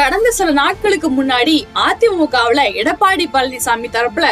கடந்த சில நாட்களுக்கு முன்னாடி அதிமுகவுல எடப்பாடி பழனிசாமி தரப்புல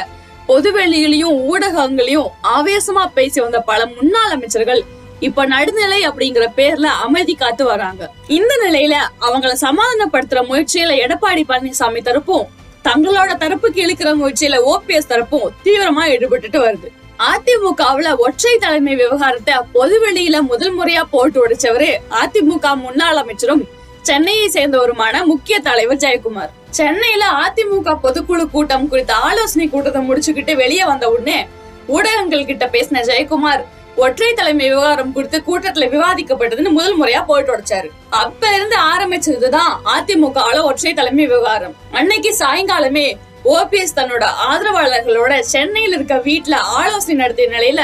பொதுவெளியிலையும் ஊடகங்களையும் ஆவேசமா பேசி வந்த பல முன்னாள் அமைச்சர்கள் இப்ப நடுநிலை அப்படிங்கிற பேர்ல அமைதி காத்து வராங்க. இந்த நிலையில அவங்கள சமாதானப்படுத்துற முயற்சியில எடப்பாடி பழனிசாமி தரப்பும் தங்களோட தரப்புக்கு இழுக்கிற முயற்சியில ஓபிஎஸ் தரப்பும் தீவிரமா ஈடுபட்டுட்டு வருது. அதிமுகவுல ஒற்றை தலைமை விவகாரத்தை பொதுவெளியில முதல் முறையா போட்டு உடைச்சவரு அதிமுக முன்னாள் அமைச்சரும் சென்னையை சேர்ந்தவருமான முக்கிய தலைவர் ஜெயக்குமார். சென்னையில அதிமுக பொதுக்குழு கூட்டம் குறித்த ஆலோசனை கூட்டத்தை முடிச்சுக்கிட்டு வெளியே வந்த உடனே ஊடகங்கள் கிட்ட பேசின ஜெயக்குமார் ஒற்றை தலைமை விவகாரம் குறித்து கூட்டத்துல விவாதிக்கப்பட்டதுன்னு முதல் முறையா போட்டு உடைச்சாரு. அப்ப இருந்து ஆரம்பிச்சதுதான் அதிமுகவுல ஒற்றை தலைமை விவகாரம். அன்னைக்கு சாயங்காலமே ஓபிஎஸ் தன்னோட ஆதரவாளர்களோட சென்னையில இருக்க வீட்டுல ஆலோசனை நடத்திய நிலையில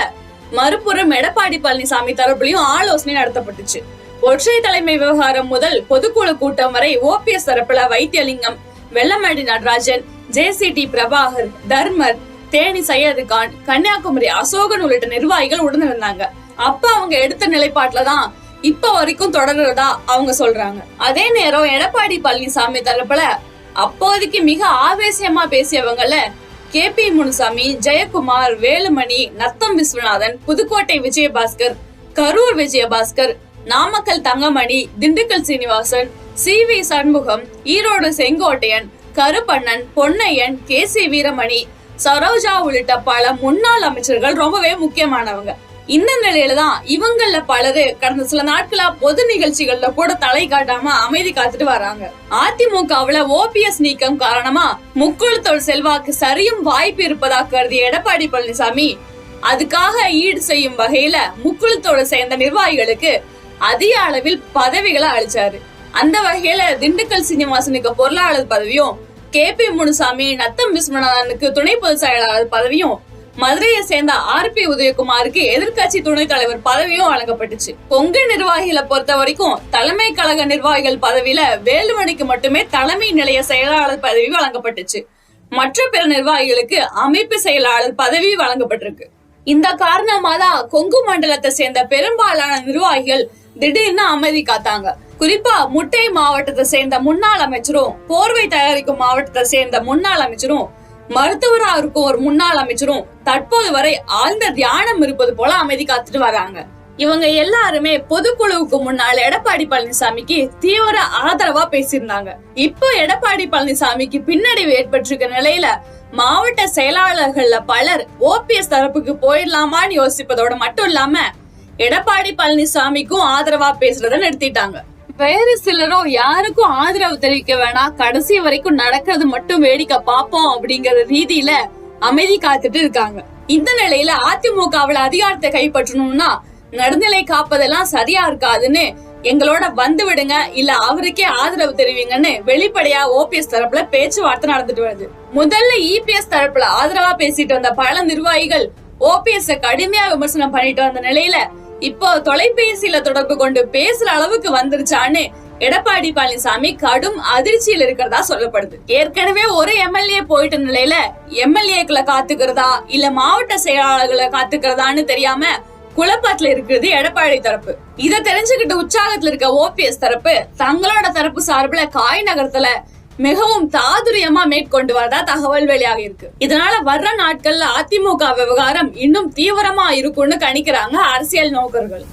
மறுபுறம் எடப்பாடி பழனிசாமி தரப்புலயும் ஆலோசனை நடத்தப்பட்டுச்சு. ஒற்றை தலைமை விவகாரம் முதல் பொதுக்குழு கூட்டம் வரை ஓபிஎஸ் தரப்புல வைத்தியலிங்கம் வெள்ளமேடி நடராஜன் ஜேசிடி பிரபாகர் தர்மர் தேனி சையது கான் கன்னியாகுமரி அசோகன் உள்ளிட்ட நிர்வாகிகள் உடனிருந்தாங்க. அப்ப அவங்க எடுத்த நிலைப்பாட்டுலதான் இப்ப வரைக்கும் தொடர்றதா அவங்க சொல்றாங்க. அதே நேரம் எடப்பாடி பழனிசாமி தரப்புல அப்போதைக்கு மிக ஆவேசியமா பேசியவங்கள K P Munusamy Jayakumar Velumani Natham Viswanathan Pudukkottai Vijayabaskar Karur Vijayabaskar Namakkal Thangamani Dindigul Srinivasan C V Shanmugam Erode Sengottaiyan Karuppannan Ponnaiyan K C Veeramani Saroja உள்ளிட்ட பல முன்னாள் அமைச்சர்கள் ரொம்பவே முக்கியமானவங்க. இந்த நிலையில தான் இவங்கள பலரு கடந்த சில நாட்களா பொது நிகழ்ச்சிகள்ல கூட தலை காட்டாம அமைதி காத்துட்டு வராங்க. அதிமுகவுல ஓபிஎஸ் நீக்கம் காரணமா முக்குழுத்தோல் செல்வாக்கு சரியும் வாய்ப்பு இருப்பதா கருதிய எடப்பாடி பழனிசாமி அதுக்காக ஈடு செய்யும் வகையில முக்குழுத்தோடு சேர்ந்த நிர்வாகிகளுக்கு அதிக அளவில் பதவிகளை அழிச்சாரு அந்த வகையில திண்டுக்கல் சீனிவாசனுக்கு பொருளாளர் பதவியும் கே பி முனுசாமி நத்தம் விஸ்வநாதனுக்கு துணை பொதுச் செயலாளர் பதவியும் மதுரையை சேர்ந்த ஆர் பி உதயகுமாருக்கு எதிர்க்கட்சி துணைத் தலைவர் பதவியும் வழங்கப்பட்டுச்சு. கொங்கு நிர்வாகிகளை பொறுத்த வரைக்கும் தலைமை கழக நிர்வாகிகள் பதவியில வேலுமணிக்கு மட்டுமே தலைமை நிலைய செயலாளர் பதவி வழங்கப்பட்டுச்சு. மற்ற பிற நிர்வாகிகளுக்கு அமைப்பு செயலாளர் பதவி வழங்கப்பட்டிருக்கு. இந்த காரணமா தான் கொங்கு மண்டலத்தை சேர்ந்த பெரும்பாலான நிர்வாகிகள் திடீர்னு அமைதி காத்தாங்க. குறிப்பா முட்டை மாவட்டத்தை சேர்ந்த முன்னாள் அமைச்சரும் போர்வை தயாரிக்கும் மாவட்டத்தை சேர்ந்த முன்னாள் அமைச்சரும் மருத்துவரா இருக்கும் ஒரு முன்னாள் அமைச்சரும் தற்போது வரை ஆழ்ந்த தியானம் இருப்பது போல அமைதி காத்துட்டு வராங்க. இவங்க எல்லாருமே பொதுக்குழுவுக்கு முன்னால் எடப்பாடி பழனிசாமிக்கு தீவிர ஆதரவா பேசியிருந்தாங்க. இப்போ எடப்பாடி பழனிசாமிக்கு பின்னடைவு ஏற்பட்டிருக்க நிலையில மாவட்ட செயலாளர்கள்ல பலர் ஓபிஎஸ் தரப்புக்கு போயிடலாமான்னு யோசிப்பதோட மட்டும் இல்லாம எடப்பாடி பழனிசாமிக்கும் ஆதரவா பேசுறத நிறுத்திட்டாங்க. வேறு சிலரோ யாருக்கும் ஆதரவு தெரிவிக்க வேணாம் கடைசி வரைக்கும் நடக்கிறது மட்டும் வேடிக்கை பார்ப்போம் அப்படிங்கிற ரீதியில அமைதி காத்துட்டு இருக்காங்க. இந்த நிலையில அதிமுகவுல அதிகாரத்தை கைப்பற்றணும்னா நடுநிலை காப்பதெல்லாம் சரியா இருக்காதுன்னு எங்களோட வந்து விடுங்க இல்ல அவருக்கே ஆதரவு தெரிவிங்கன்னு வெளிப்படையா ஓபிஎஸ் தரப்புல பேச்சுவார்த்தை நடந்துட்டு வருது. முதல்ல இபிஎஸ் தரப்புல ஆதரவா பேசிட்டு வந்த பல நிர்வாகிகள் ஓபிஎஸ் கடுமையா விமர்சனம் பண்ணிட்டு வந்த நிலையில இப்போ தொலைபேசியில தொடர்பு கொண்டு பேசுற அளவுக்கு வந்துருச்சான்னு எடப்பாடி பழனிசாமி கடும் அதிர்ச்சியில் இருக்கிறதா சொல்லப்படுது. ஏற்கனவே ஒரு எம்எல்ஏ போயிட்ட நிலையில எம்எல்ஏக்களை காத்துக்கிறதா இல்ல மாவட்ட செயலாளர்களை காத்துக்கிறதான்னு தெரியாம குழப்பத்துல இருக்கிறது எடப்பாடி தரப்பு. இத தெரிஞ்சுக்கிட்டு உற்சாகத்துல இருக்க ஓபிஎஸ் தரப்பு தங்களோட தரப்பு சார்பில் காய் நகரத்துல மிகவும் தாதுரியமா மேற்கொண்டு வரதா தகவல் வெளியாக இருக்கு. இதனால வர்ற நாட்கள்ல அதிமுக விவகாரம் இன்னும் தீவிரமா இருக்கும்னு கணிக்கிறாங்க அரசியல் நோக்கர்கள்.